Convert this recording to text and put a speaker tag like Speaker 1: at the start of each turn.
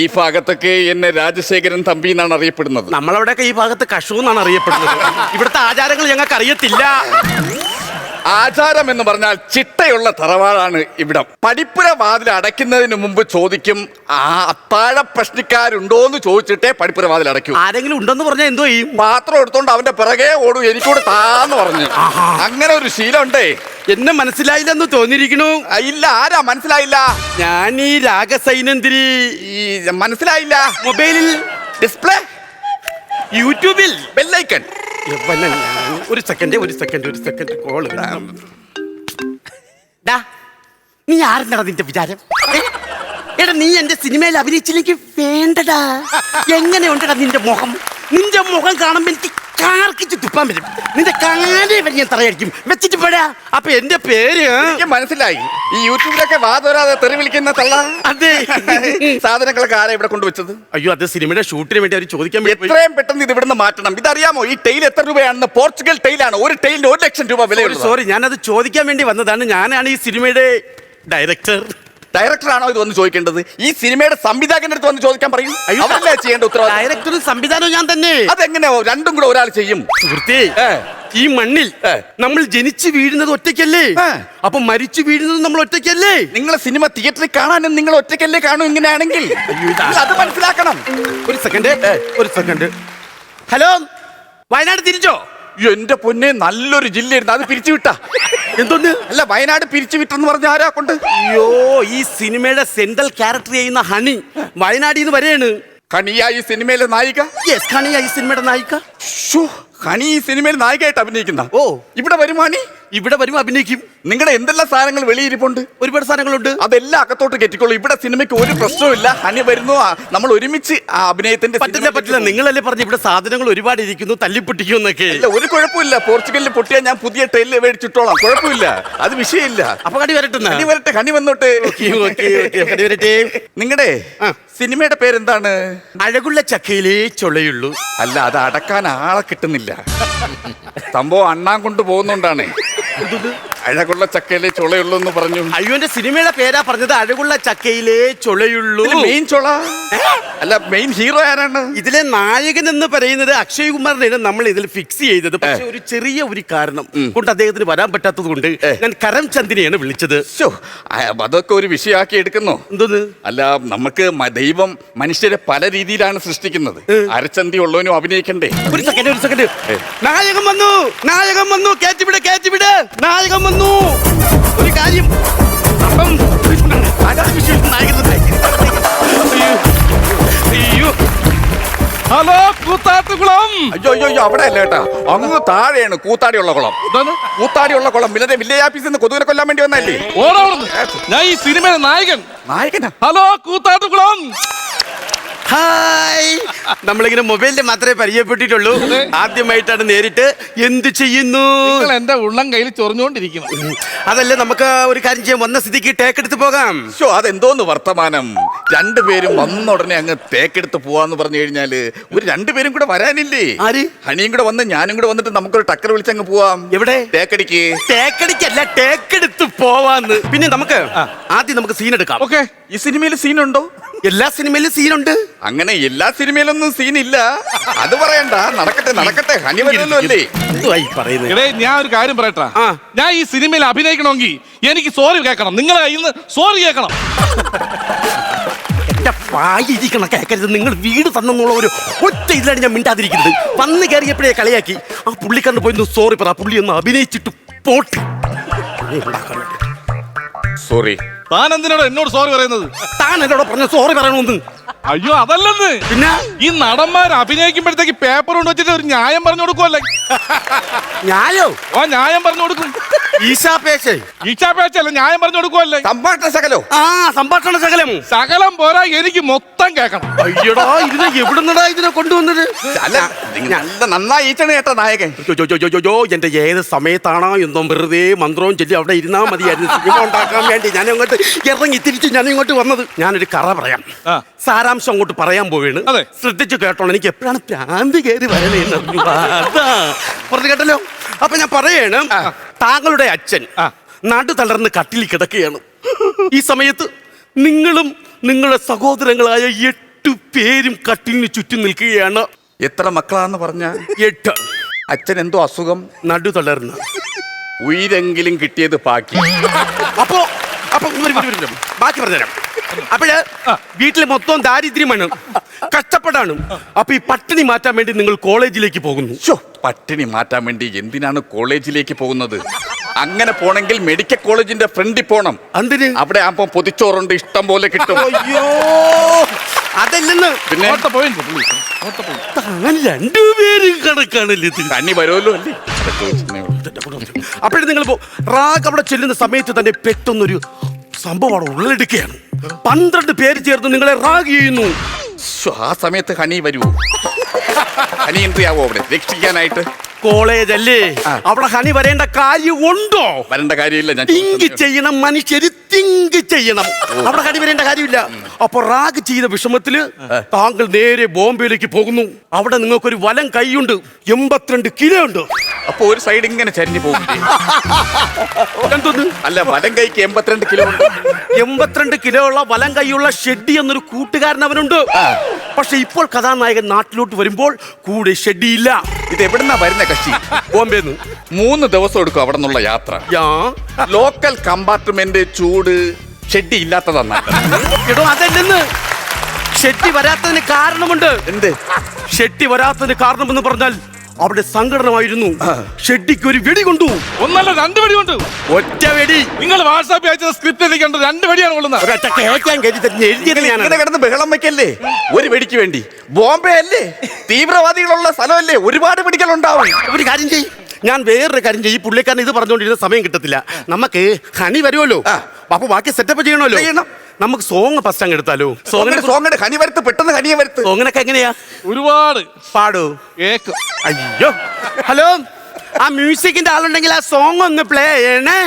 Speaker 1: ഈ ഭാഗത്തൊക്കെ എന്നെ രാജശേഖരൻ തമ്പി എന്നാണ് അറിയപ്പെടുന്നത്.
Speaker 2: നമ്മളവിടെയൊക്കെ ഈ ഭാഗത്ത് കഷു എന്നാണ് അറിയപ്പെടുന്നത്. ഇവിടുത്തെ ആചാരങ്ങൾ ഞങ്ങൾക്ക് അറിയത്തില്ല
Speaker 1: ആചാരം എന്ന് പറഞ്ഞാൽ ചിട്ടയുള്ള തറവാടാണ് ഇവിടം. പഠിപ്പുര വാതിൽ അടയ്ക്കുന്നതിന് മുമ്പ് ചോദിക്കും ആ അത്താഴ പ്രശ്നക്കാരുണ്ടോ എന്ന് ചോദിച്ചിട്ടേ പഠിപ്പുര വാതിൽ അടയ്ക്കൂ.
Speaker 2: ആരെങ്കിലും ഉണ്ടെന്ന് പറഞ്ഞാൽ എന്തോ ചെയ്യും?
Speaker 1: പാത്രം എടുത്തോണ്ട് അവന്റെ പിറകെ ഓടും എനിക്കൂടെ താന്ന് പറഞ്ഞു. അങ്ങനെ ഒരു ശീലമുണ്ടേ.
Speaker 2: എന്നെ മനസ്സിലായില്ലെന്ന് തോന്നിയിരിക്കണു.
Speaker 1: ഇല്ല ആരാ മനസ്സിലായില്ല?
Speaker 2: ഞാൻ ഈ രാഗസൈനന്തിരി.
Speaker 1: ഈ മനസ്സിലായില്ല.
Speaker 2: മൊബൈലിൽ
Speaker 1: ഡിസ്പ്ലേ
Speaker 2: യൂട്യൂബിൽ.
Speaker 1: ബെല്ലൈക്കൺ.
Speaker 2: ഞാൻ. ഒരു സെക്കൻഡ് ഒരു സെക്കൻഡ് ഒരു സെക്കൻഡ് കോൾ നീ ആരെന്താ നിന്റെ വിചാരം? ഏ? എടാ നീ എന്റെ സിനിമയിൽ അഭിനയിച്ചില്ലെങ്കിൽ വേണ്ടടാ. എങ്ങനെയുണ്ടടാ നിന്റെ മുഖം? നിന്റെ മുഖം കാണുമ്പോൾ എനിക്ക് കാർക്കിച്ച് തുപ്പാൻ പറ്റും. നിന്റെ കാലേ വരെ ഞാൻ തറയടിക്കും. വെച്ചിട്ട് പോരാ അപ്പൊ എന്റെ പേര്
Speaker 1: എനിക്ക് മനസ്സിലായി. ഈ യൂട്യൂബിലൊക്കെ വാതോരാതെ തെറി വിളിക്കുന്ന തള്ള.
Speaker 2: അതെ.
Speaker 1: സാധനങ്ങളൊക്കെ ആരാ ഇവിടെ കൊണ്ടുവച്ചത്?
Speaker 2: അയ്യോ അത് സിനിമയുടെ ഷൂട്ടിന് വേണ്ടി അവർ ചോദിക്കാൻ വേണ്ടി പോയി.
Speaker 1: എത്രയും പെട്ടെന്ന് ഇത് ഇവിടുന്ന് മാറ്റണം. ഇതറിയാമോ ഈ ടൈൽ എത്ര രൂപയാണെന്ന്? പോർച്ചുഗൽ ടൈലാണ് ഒരു ടൈലിന് ഒരു ലക്ഷം രൂപ
Speaker 2: സോറി
Speaker 1: വിലയുള്ളത്
Speaker 2: സോറി ഞാനത് ചോദിക്കാൻ വേണ്ടി വന്നതാണ്. ഞാനാണ് ഈ സിനിമയുടെ ഡയറക്ടർ.
Speaker 1: ഡയറക്ടറാണോ ഇത് വന്ന് ചോദിക്കേണ്ടത്? ഈ സിനിമയുടെ സംവിധായകന്റെ അടുത്ത് വന്ന് ചോദിക്കാൻ പറയും. അവരല്ലേ ചെയ്യേണ്ട ഉത്തരവാദിത്തം?
Speaker 2: ഡയറക്ടറും സംവിധാനവും ഞാൻ തന്നെ.
Speaker 1: അതെങ്ങനെയോ? രണ്ടും കൂടെ ഒരാൾ ചെയ്യും.
Speaker 2: സുഹൃത്തേ ഈ മണ്ണിൽ നമ്മൾ ജനിച്ചു വീഴുന്നത് ഒറ്റയ്ക്കല്ലേ. അപ്പൊ മരിച്ചു വീഴുന്നത് നമ്മൾ ഒറ്റയ്ക്കല്ലേ?
Speaker 1: നിങ്ങളെ സിനിമ തിയേറ്ററിൽ കാണാനും നിങ്ങൾ ഒറ്റയ്ക്കല്ലേ കാണും ഇങ്ങനെയാണെങ്കിൽ? അത് മനസ്സിലാക്കണം.
Speaker 2: ഒരു സെക്കൻഡ് ഒരു സെക്കൻഡ് ഹലോ വയനാട് തിരിച്ചോ?
Speaker 1: എന്റെ പൊന്നെ നല്ലൊരു ജില്ലയായിരുന്നു. അത് പിരിച്ചു വിട്ട.
Speaker 2: എന്തൊന്ന്
Speaker 1: അല്ല വയനാട് പിരിച്ചു വിട്ടെന്ന് പറഞ്ഞ ആരാ കൊണ്ട്?
Speaker 2: അയ്യോ ഈ സിനിമയുടെ സെൻട്രൽ ക്യാരക്ടർ ചെയ്യുന്ന ഹണി വയനാടിൽ നിന്ന് വരെയാണ്.
Speaker 1: കണിയ ഈ സിനിമയിലെ നായിക?
Speaker 2: യെസ് ഹണിയാ ഈ സിനിമയുടെ നായിക.
Speaker 1: ഹണി ഈ സിനിമയിൽ നായികയായിട്ട് അഭിനയിക്കുന്ന?
Speaker 2: ഓ.
Speaker 1: ഇവിടെ വരുമാണി
Speaker 2: ഇവിടെ വരും അഭിനയിക്കും.
Speaker 1: നിങ്ങളുടെ എന്തെല്ലാം സാധനങ്ങൾ വെളിയിരിപ്പുണ്ട്?
Speaker 2: ഒരുപാട് സാധനങ്ങളുണ്ട്.
Speaker 1: അതെല്ലാം അകത്തോട്ട് കെറ്റിക്കോളൂ ഇവിടെ സിനിമയ്ക്ക് ഒരു പ്രശ്നവുമില്ല. ഹനി വരുന്നു? ആ, നമ്മൾ ഒരുമിച്ച് ആ അഭിനയത്തിന്റെ
Speaker 2: പറ്റില്ല പറ്റില്ല. നിങ്ങളല്ലേ പറഞ്ഞു ഇവിടെ സാധനങ്ങൾ ഒരുപാട് ഇരിക്കുന്നു തല്ലിപ്പൊട്ടിക്കും എന്നൊക്കെ.
Speaker 1: ഇല്ല ഒരു കുഴപ്പമില്ല. പോർച്ചുഗലിൽ പൊട്ടിയാൽ ഞാൻ പുതിയ ട്രെയിൽ മേടിച്ചിട്ടോളാം. കുഴപ്പമില്ല. അത് വിഷയമില്ല.
Speaker 2: അപ്പൊ കടി വരട്ടെന്നാ
Speaker 1: ഹനി വരട്ടെ ഹനി വന്നോട്ടെ.
Speaker 2: ഓക്കേ, ഓക്കേ, ഓക്കേ, കടി വരട്ടെ.
Speaker 1: നിങ്ങളുടെ
Speaker 2: ആ.
Speaker 1: സിനിമയുടെ പേരെന്താണ്?
Speaker 2: അഴകുള്ള ചക്കയിലേ ചൊളയുള്ളൂ
Speaker 1: അല്ല അത് അടക്കാൻ ആളെ കിട്ടുന്നില്ല. സംഭവം അണ്ണാൻ കൊണ്ട് പോകുന്നോണ്ടാണ്. Dur dur. അഴകുള്ള ചക്കയിലെ ചുളയുള്ളൂ എന്ന് പറഞ്ഞു.
Speaker 2: അയ്യോന്റെ സിനിമയുടെ പേരാ പറഞ്ഞത് അഴകുള്ള ചക്കയിലെ ചൊളയുള്ളൂ.
Speaker 1: മെയിൻ ചുള. അല്ല മെയിൻ ഹീറോ ആരാണ്?
Speaker 2: ഇതിലെ നായകൻ എന്ന് പറയുന്നത് അക്ഷയ് കുമാറിനെയാണ് നമ്മൾ ഇതിൽ ഫിക്സ് ചെയ്തത്. പക്ഷെ ഒരു ചെറിയ ഒരു കാരണം. കൊണ്ട് അദ്ദേഹത്തിന് വരാൻ പറ്റാത്തത് കൊണ്ട് ഞാൻ കരംചന്ദിനെയാണ് വിളിച്ചത്.
Speaker 1: ശ്ശോ, ആ, അതൊക്കെ ഒരു വിഷയമാക്കി എടുക്കുന്നു.
Speaker 2: എന്തോന്ന്?
Speaker 1: അല്ല നമുക്ക് മ- ദൈവം മനുഷ്യരെ പല രീതിയിലാണ് സൃഷ്ടിക്കുന്നത്. അരച്ചന്തി ഉള്ളവനും അഭിനയിക്കണ്ടേ?
Speaker 2: ഒരു സെക്കൻഡ് ഒരു സെക്കൻഡ് നായകൻ വന്നു നായകൻ വന്നു. കയറ്റിവിട് കയറ്റിവിട് നായകൻ വന്നു. ഒരു കാര്യം അപ്പം
Speaker 3: ഹലോ കൂത്താട്ടുകുളം.
Speaker 1: അയ്യോ അയ്യോ അയ്യോ അവിടെ അല്ല കേട്ടാ അങ്ങ് താഴെയാണ് കൂത്താടിയുള്ള കുളം.
Speaker 3: എന്താണ്?
Speaker 1: കൂത്താടിയുള്ള കുളം. പിന്നെ വില്ലേജ് ഓഫീസിൽ നിന്ന് കൊതുകിനെ കൊല്ലാൻ വേണ്ടി വന്നല്ലേ
Speaker 3: ഓടാവുന്നു ഞാൻ ഈ സിനിമയിലെ നായകൻ.
Speaker 1: നായകൻ
Speaker 3: ഹലോ കൂത്താട്ടുകുളം.
Speaker 2: ഹായ്. നമ്മളിങ്ങനെ മൊബൈലിൽ മാത്രമേ പരിചയപ്പെട്ടിട്ടുള്ളൂ. ആദ്യമായിട്ടാണ് നേരിട്ട്. എന്ത് ചെയ്യുന്നു?
Speaker 3: നിങ്ങൾ എന്റെ ഉള്ളം കയ്യിൽ ചൊറിഞ്ഞുകൊണ്ടിരിക്കുന്നു
Speaker 2: അതല്ലേ നമുക്ക് ഒരു കാര്യം ചെയ്യാം. വന്ന സ്ഥിതിക്ക് ടേക്ക് എടുത്ത് പോകാം.
Speaker 1: ഷോ അതെന്തോന്ന് വർത്തമാനം? രണ്ടുപേരും വന്ന ഉടനെ അങ്ങ് തേക്കെടുത്ത് പോവാന്ന് പറഞ്ഞു കഴിഞ്ഞാൽ ഒരു രണ്ടുപേരും കൂടെ വരാനില്ലേ?
Speaker 2: ആര്?
Speaker 1: ഹണിയും കൂടെ വന്ന് ഞാനും കൂടെ വന്നിട്ട് നമുക്കൊരു ടക്കർ വിളിച്ചങ്ങ് പോവാം.
Speaker 2: എവിടെ?
Speaker 1: തേക്കടിക്ക്
Speaker 2: തേക്കടിക്കല്ല ടേക്കെടുത്ത് പോവാന്ന്. പിന്നെ നമുക്ക് ആദ്യം നമുക്ക് സീൻ എടുക്കാം.
Speaker 3: ഓക്കെ
Speaker 1: ഈ സിനിമയിൽ സീനുണ്ടോ?
Speaker 2: എല്ലാ സിനിമയിലും സീനുണ്ട്.
Speaker 1: അങ്ങനെ എല്ലാ സിനിമയിലൊന്നും സീനില്ല. അത് പറയണ്ട. നടക്കട്ടെ നടക്കട്ടെ. ഹണി വരുമല്ലോ അല്ലേ
Speaker 2: എന്തുവായി പറയുന്നത്?
Speaker 3: എടേ ഞാൻ ഒരു കാര്യം പറയട്ടാ.
Speaker 2: ആ.
Speaker 3: ഞാൻ ഈ സിനിമയിൽ അഭിനയിക്കണമെങ്കിൽ എനിക്ക് സോറി കേൾക്കണം. നിങ്ങളെ കയ്യിൽ നിന്ന് സോറി കേൾക്കണം.
Speaker 2: എന്റെ കേക്കരുത്. നിങ്ങൾ വീട് തന്നെന്നുള്ള ഒരു ഒറ്റ ഇതിലാണ് ഞാൻ മിണ്ടാതിരിക്കുന്നത്. വന്ന് കയറിയപ്പോഴേ കളിയാക്കി. ആ പുള്ളിക്കാരന് പോയി സോറി പറ. ആ പുള്ളി ഒന്ന് അഭിനയിച്ചിട്ട് പോട്ട്.
Speaker 1: സോറി.
Speaker 3: താൻ എന്തിനാണോ എന്നോട് സോറി പറയുന്നത്?
Speaker 2: താൻ എന്നോട് പറഞ്ഞ സോറി പറയണമെന്ന്.
Speaker 3: അയ്യോ അതല്ലെന്ന്.
Speaker 2: പിന്നെ?
Speaker 3: ഈ നടന്മാർ അഭിനയിക്കുമ്പോഴത്തേക്ക് പേപ്പർ കൊണ്ട് വെച്ചിട്ട് ഒരു ന്യായം പറഞ്ഞു കൊടുക്കുമല്ലേ
Speaker 2: ഞായോ
Speaker 3: ഓ ന്യായം പറഞ്ഞു കൊടുക്കും.
Speaker 2: ഈശാ പേശേ.
Speaker 3: ഈച്ചാ പേച്ചല്ല ന്യായം പറഞ്ഞു കൊടുക്കുമല്ലേ
Speaker 1: സംഭാഷണ ശകലോ.
Speaker 2: ആ സംഭാഷണ ശകലം.
Speaker 3: ശകലം പോരാ എനിക്ക് മൊത്തം കേക്കണം
Speaker 2: അയ്യടാ ഇതിനെ എവിടുന്നടാ ഇതിനെ കൊണ്ടുവന്നത്?
Speaker 1: അല്ല നല്ല നന്നായി ഈച്ചണ കേട്ടോ നായകൻ.
Speaker 2: ജോ, എന്റെ ഏത് സമയത്താണോ എന്തോ വെറുതെ മന്ത്രവും ചൊല്ലി അവിടെ ഇരുന്നാ മതിയായിരുന്നു. സിനിമ ഉണ്ടാക്കാൻ വേണ്ടി ഞാൻ അങ്ങോട്ട് ഇറങ്ങി തിരിച്ച് ഞാൻ ഇങ്ങോട്ട് വന്നത്. ഞാനൊരു കറ പറയാം.
Speaker 3: ആ.
Speaker 2: സാരാംശം അങ്ങോട്ട് പറയാൻ പോവുകയാണ്
Speaker 3: അതെ.
Speaker 2: ശ്രദ്ധിച്ചു കേട്ടോളൂ എനിക്ക് എപ്പോഴാണ് ഭ്രാന്തി കയറി വരണേന്ന് അറിഞ്ഞൂടാ. അതാ. പറഞ്ഞു കേട്ടല്ലോ? അപ്പൊ ഞാൻ പറയാണ് താങ്കളുടെ അച്ഛൻ
Speaker 3: ആ.
Speaker 2: നടു തളർന്ന് കട്ടിൽ കിടക്കുകയാണ്. ഈ സമയത്ത് നിങ്ങളും നിങ്ങളുടെ സഹോദരങ്ങളായ എട്ട് പേരും കട്ടിലിന് ചുറ്റും നിൽക്കുകയാണ്.
Speaker 1: എത്ര മക്കളാന്ന് പറഞ്ഞ?
Speaker 2: എട്ട്.
Speaker 1: അച്ഛൻ എന്തോ അസുഖം?
Speaker 2: നടു തളർന്ന്.
Speaker 1: ഉയരെങ്കിലും കിട്ടിയത് ബാക്കി
Speaker 2: അപ്പോ അപ്പൊ ബാക്കി പറഞ്ഞുതരാം. അപ്പോഴ് വീട്ടിൽ മൊത്തം ദാരിദ്ര്യമാണ് കഷ്ടപ്പെടാണ്. അപ്പൊ ഈ പട്ടിണി മാറ്റാൻ വേണ്ടി നിങ്ങൾ കോളേജിലേക്ക് പോകുന്നു.
Speaker 1: പട്ടിണി മാറ്റാൻ വേണ്ടി എന്തിനാണ് കോളേജിലേക്ക് പോകുന്നത്? അങ്ങനെ പോണെങ്കിൽ മെഡിക്കൽ കോളേജിന്റെ ഫ്രണ്ടിൽ പോണം.
Speaker 2: എന്തിന്?
Speaker 1: അവിടെ ആകുമ്പോ പൊതിച്ചോറുണ്ട് ഇഷ്ടം പോലെ കിട്ടും.
Speaker 2: അയ്യോ! അതല്ലെന്ന്.
Speaker 1: പിന്നെ?
Speaker 2: രണ്ടുപേരും കണക്കാണല്ലേ തന്നെ
Speaker 1: കണ്ണി വരുമല്ലോ അല്ലേ.
Speaker 2: അപ്പോഴും നിങ്ങൾ റാഗ് അവിടെ ചെല്ലുന്ന സമയത്ത് തന്നെ പെട്ടെന്നൊരു സംഭവം അവിടെ ഉള്ളെടുക്കുകയാണ് പന്ത്രണ്ട് പേര് ചേർന്ന് നിങ്ങളെ റാഗ് ചെയ്യുന്നു.
Speaker 1: ആ സമയത്ത് ഹണി വരുമോ ഹണി എന്തിയാവോ അവിടെ? രക്ഷിക്കാനായിട്ട്.
Speaker 2: കോളേജ് അല്ലേ അവിടെ ഹണി വരേണ്ട കാര്യം ഉണ്ടോ?
Speaker 1: വരേണ്ട കാര്യമില്ല ഞാൻ
Speaker 2: തിങ്ക് ചെയ്യണം മനുഷ്യര് തിങ്ക് ചെയ്യണം. അവിടെ ഹണി വരേണ്ട കാര്യമില്ല. അപ്പൊ റാഗ് ചെയ്ത വിഷമത്തിൽ താങ്കൾ നേരെ ബോംബെയിലേക്ക് പോകുന്നു. അവിടെ നിങ്ങൾക്കൊരു വലം കൈയുണ്ട്. എൺപത്തിരണ്ട് കിലോ ഉണ്ട്.
Speaker 1: അപ്പൊ ഒരു സൈഡ് ഇങ്ങനെ ചരിഞ്ഞു പോകും.
Speaker 2: എന്തോന്ന്
Speaker 1: അല്ല വലം കൈക്ക് എൺപത്തിരണ്ട് കിലോ ഉണ്ട്.
Speaker 2: എൺപത്തിരണ്ട് കിലോ ഉള്ള വലം കൈയുള്ള ഷെഡി എന്നൊരു കൂട്ടുകാരൻ അവനുണ്ട്. പക്ഷെ ഇപ്പോൾ കഥാനായകൻ നാട്ടിലോട്ട് വരുമ്പോൾ കൂടെ ഷെഡി ഇല്ല
Speaker 1: ഇത് എവിടുന്നാ വരുന്ന കക്ഷി?
Speaker 2: ബോംബെന്ന്.
Speaker 1: മൂന്ന് ദിവസം എടുക്കും അവിടെ നിന്നുള്ള യാത്ര ലോക്കൽ കമ്പാർട്ട്മെന്റ് ചൂട് ഷെഡി ഇല്ലാത്തതാണ്
Speaker 2: എടോ അതല്ലെന്ന്. ഷെഡി വരാത്തതിന് കാരണമുണ്ട്.
Speaker 1: എന്ത്?
Speaker 2: ഷെഡി വരാത്തതിന് കാരണമെന്ന് പറഞ്ഞാൽ അവിടെ സംഘടനമായിരുന്നു. ഷെഡിക്ക് ഒരു വെടി കൊണ്ടു.
Speaker 3: ഒന്നല്ല രണ്ട് വെടി കൊണ്ടു.
Speaker 2: ഒറ്റ വെടി.
Speaker 3: നിങ്ങൾ വാട്സാപ്പ് അയച്ച സ്ക്രിപ്റ്റ് എനിക്ക് രണ്ട് വെടിയാണ് കൊള്ളുന്നത്.
Speaker 1: കിടന്ന് ബഹളം വെക്കല്ലേ? ഒരു വെടിക്ക് വേണ്ടി. ബോംബെ അല്ലേ? തീവ്രവാദികളുള്ള സ്ഥലമല്ലേ? ഒരുപാട് വെടികൾ ഉണ്ടാവും
Speaker 2: ഒരു കാര്യം ചെയ്യും. ഞാൻ വേറൊരു കാര്യം ചെയ്യും. പുള്ളിക്കാരൻ ഇത് പറഞ്ഞുകൊണ്ടിരുന്ന സമയം കിട്ടത്തില്ല. നമുക്ക് ഹണി വരുമല്ലോ. അപ്പൊ ബാക്കി സെറ്റപ്പ് ചെയ്യണമല്ലോ.
Speaker 1: ചെയ്യണം.
Speaker 2: നമുക്ക് സോങ് ഫസ്റ്റ് അങ്ങ് എടുത്താലോ സോങ്ങിനെ
Speaker 1: സോങ്ങിന്റെ ഹനി വരുത്ത് പെട്ടെന്ന് ഹനിയെ വരുത്ത്
Speaker 2: സോങ്ങിനൊക്കെ എങ്ങനെയാ
Speaker 3: ഒരുപാട്
Speaker 2: പാടൂ
Speaker 3: കേക്ക്
Speaker 2: അയ്യോ ഹലോ ആ മ്യൂസിക്കിന്റെ ആളുണ്ടെങ്കിൽ ആ സോങ് ഒന്ന് പ്ലേ ചെയ്യണേ